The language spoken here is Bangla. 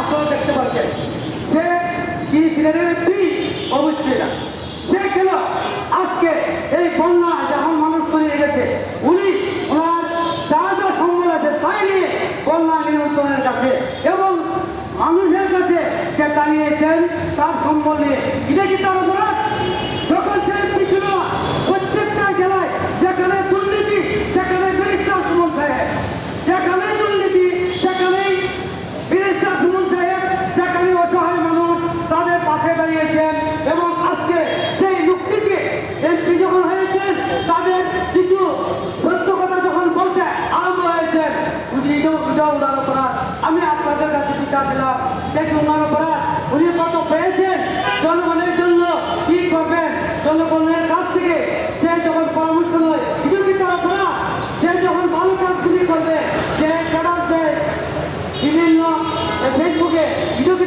আপনারা দেখতে পাচ্ছেন সে কি ছিলেন এমপি? অবশ্যই না। সে কেন আজকে এই বন্যা যখন মানুষ করে গেছে, উনি ওনার যা যা সম্বল আছে, তাই নিয়ে বন্যা নিয়ন্ত্রণের কাছে এবং মানুষের কাছে সে দাঁড়িয়েছেন তার সম্বল নিয়ে। এটা কি তার নিজেও বুঝা উনার অপরাধ। আমি আপনাদের কাছে টিকা দিলাম। দেখি উনার অপরাধ। উনি কত পেয়েছেন? জনগণের জন্য কি করবেন? জনগণের কাছ থেকে সে যখন পরামর্শ নয় কিন্তু কি তার অপরাধ? সে যখন ভালো কাজগুলি করবে, সে কেডার বিভিন্ন ফেসবুকে কিন্তু কি